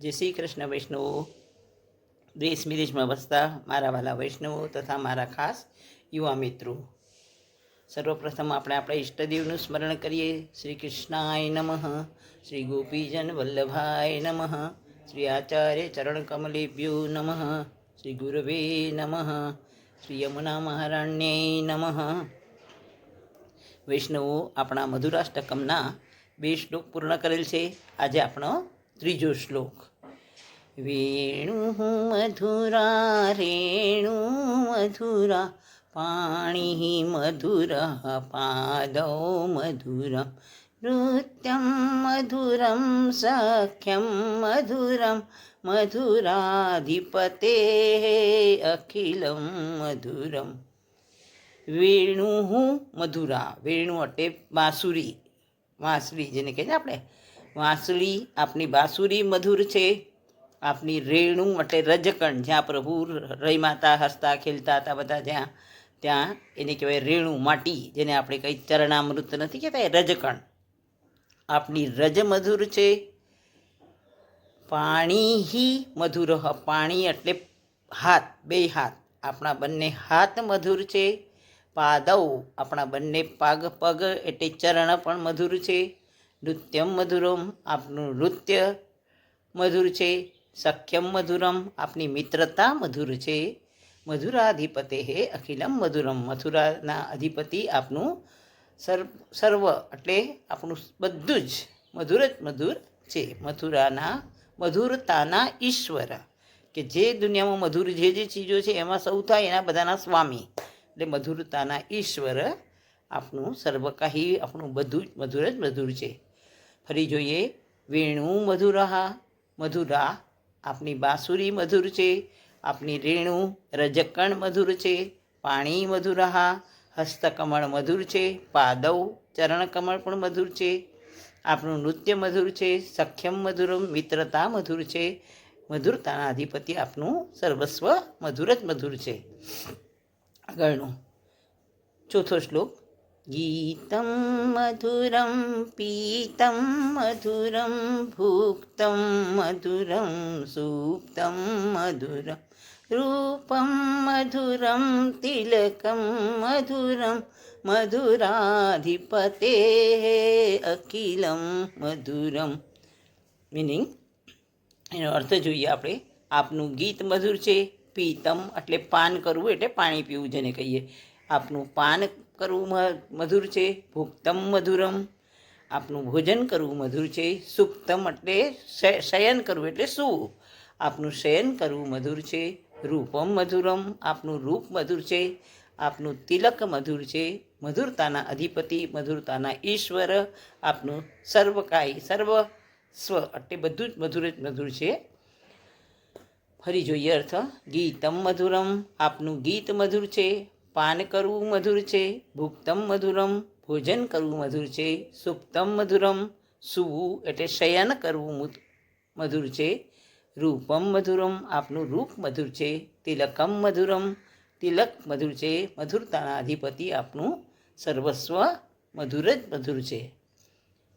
જય શ્રી કૃષ્ણ વૈષ્ણવો. દેશ વિદેશમાં વસતા મારા વાલા વૈષ્ણવો તથા મારા ખાસ યુવા મિત્રો. સર્વપ્રથમ આપણે આપણા ઈષ્ટદેવનું સ્મરણ કરીએ. શ્રી કૃષ્ણાય નમઃ. શ્રી ગોપીજન વલ્લભાય નમઃ. શ્રી આચાર્ય ચરણ કમલેભ્યો નમઃ. શ્રી ગુરવે નમઃ. શ્રી યમુના મહારાણ્યય નમઃ. વૈષ્ણવો, આપણા મધુરાષ્ટકમના બે શ્લોક પૂર્ણ કરેલ છે. આજે આપણો ત્રીજો શ્લોક. વેણુ મધુરા, રેણુ મધુરા, પાણી મધુરા પાદો મધુરમ નૃત્યમ મધુરમ, સખ્યમ મધુરમ, મધુરાધિપતે અખિલમ મધુરમ. વેણુ મધુરા, વેણુ અટે બાંસુરી વાંસરી જેને કહે છે આપણે. વાંસળી આપની બાંસુરી મધુર છે. આપની રેણુ એટલે રજકણ, જ્યાં પ્રભુ રહીમાતા હસતા, ખેલતા હતા બધા જ્યાં, ત્યાં એને કહેવાય રેણુ માટી, જેને આપણે કંઈ ચરણામૃત નથી કહેતા, એ રજકણ. આપની રજ મધુર છે. પાણી હી મધુર પાણી એટલે હાથ, બે હાથ. આપણા બંને હાથ મધુર છે. પાદવ, આપણા બંને પાગ પગ એટલે ચરણ પણ મધુર છે. નૃત્યમ મધુરમ આપનું નૃત્ય મધુર છે સખ્યમ મધુરમ આપની મિત્રતા મધુર છે મધુરાધિપતે હે અખિલમ મધુરમ મથુરાના અધિપતિ આપનું સર્વ સર્વ એટલે આપણું બધું જ મધુર જ મધુર છે મથુરાના મધુરતાના ઈશ્વર કે જે દુનિયામાં મધુર જે જે ચીજો છે એમાં સૌ થાય એના બધાના સ્વામી એટલે મધુરતાના ઈશ્વર આપનું સર્વકાહી આપણું બધું જ મધુર જ મધુર છે। ફરી જોઈએ. વેણુ મધુરહા મધુરા, આપની બાંસુરી મધુર છે. આપની રેણુ રજકણ મધુર છે. પાણી મધુરહા હસ્તકમળ મધુર છે. પાદવ ચરણકમળ પણ મધુર છે. આપનું નૃત્ય મધુર છે. સખ્યમ મધુરમ મિત્રતા મધુર છે. મધુરતાના અધિપતિ આપનું સર્વસ્વ મધુર જ મધુર છે. આગળનું ચોથો શ્લોક. ગીતમ મધુરમ પીતમ મધુરમ ભુક્તમ મધુરમ સુપ્તમ મધુરમ રૂપમ મધુરમ તિલકમ મધુરમ મધુરાધિપતે અખિલમ મધુરમ મિનિંગ એનો અર્થ જોઈએ આપણે, આપનું ગીત મધુર છે, પીતમ, એટલે પાન કરવું એટલે પાણી પીવું જેને કહીએ. આપનું પાન કરવું મધુર છે, ભુક્તમ મધુરમ. આપનું ભોજન કરવું મધુર છે, સુક્તમ એટલે શયન કરવું એટલે શું આપનું શયન કરવું મધુર છે, રૂપમ મધુરમ. આપનું રૂપ મધુર છે, આપનું તિલક મધુર છે, મધુરતાના અધિપતિ, મધુરતાના ઈશ્વર. આપનું સર્વકાય, સર્વ સ્વ એટલે બધું જ મધુર જ મધુર છે. ફરી જોઈએ અર્થ. ગીતમ મધુરમ. આપનું ગીત મધુર છે પાન કરવું મધુર છે, ભુક્તમ મધુરમ, ભોજન કરવું મધુર છે, સુપ્તમ મધુરમ, સૂવું એટલે શયન કરવું મધુર છે. રૂપમ મધુરમ, આપનું રૂપ મધુર છે. તિલકમ મધુરમ, તિલક મધુર છે. મધુરતાના અધિપતિ આપનું સર્વસ્વ મધુર જ મધુર છે.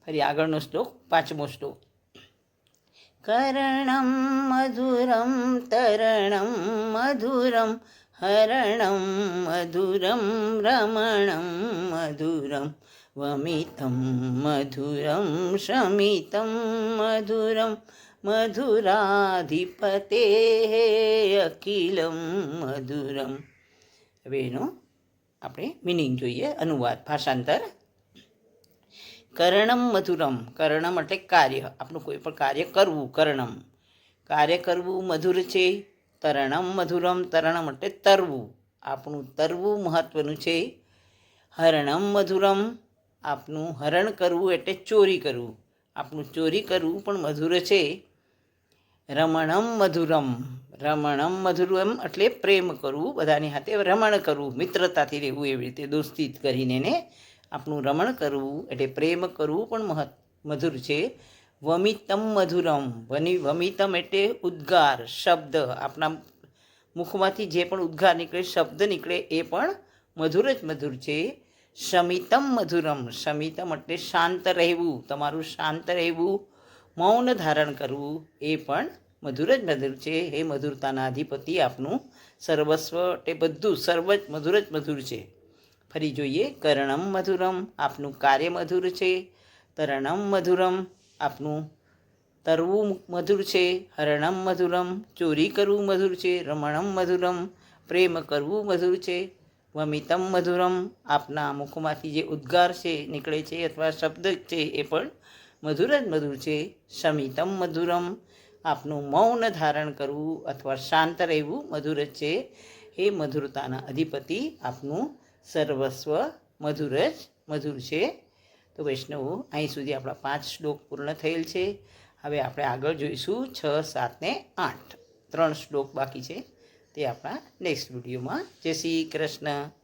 ફરી આગળનો શ્લોક, પાંચમો શ્લોક. કરણમ મધુરમ, તરણમ મધુરમ હરણમ મધુરમ રમણમ મધુરમ વમિતમ મધુરમ શમિતમ મધુરમ મધુરાધિપતે અખિલમ મધુરમ હવે આપણે મિનિંગ જોઈએ, અનુવાદ, ભાષાંતર. કર્ણમ મધુરમ, કર્ણમ એટલે કાર્ય, આપણું કોઈ પણ કાર્ય કરવું, કર્ણમ. કાર્ય કરવું મધુર છે તરણમ, મધુરમ તરણમ એટલે તરવું. આપણું તરવું મહત્વનું છે. હરણમ, મધુરમ આપનું હરણ કરવું એટલે ચોરી કરવું. આપણું ચોરી કરવું પણ મધુર છે. રમણમ, મધુરમ. રમણમ, મધુરમ એટલે પ્રેમ કરવું. બધાની હાથે રમણ કરવું. મિત્રતાથી રહેવું એવી રીતે દોસ્તી કરીને ને આપણું રમણ કરવું એટલે પ્રેમ કરવું પણ મહત્ મધુર છે. વમિતમ મધુરમ, વની, વમિતમ એટલે ઉદ્ગાર, શબ્દ. આપણા મુખમાંથી જે પણ ઉદ્ગાર નીકળે, શબ્દ નીકળે, એ પણ મધુર જ મધુર છે. શમિતમ મધુરમ. શમિતમ એટલે શાંત રહેવું. તમારું શાંત રહેવું, મૌન ધારણ કરવું, એ પણ મધુર જ મધુર છે. હે મધુરતાના અધિપતિ, આપનું સર્વસ્વ એટલે બધું સર્વ જ મધુર જ મધુર છે. ફરી જોઈએ. કરણમ મધુરમ. આપનું કાર્ય મધુર છે. તરણમ મધુરમ. આપનું. તરવું મધુર છે, હરણમ મધુરમ, ચોરી કરવું મધુર છે, રમણમ મધુરમ, પ્રેમ કરવું મધુર છે, વમિતમ મધુરમ, આપના મુખમાંથી જે ઉદ્ગાર છે, નીકળે છે અથવા શબ્દ છે એ પણ મધુર જ મધુર છે. શમિતમ મધુરમ, આપનું મૌન ધારણ કરવું અથવા શાંત રહેવું મધુર જ છે. એ મધુરતાના અધિપતિ, આપનું સર્વસ્વ મધુર જ મધુર છે. તો વૈષ્ણવો, અહીં સુધી આપણા પાંચ શ્લોક પૂર્ણ થયેલ છે. હવે આપણે આગળ જોઈશું છ, સાત ને આઠ. ત્રણ શ્લોક બાકી છે. તે આપણા નેક્સ્ટ વિડીયોમાં. જય શ્રી કૃષ્ણ.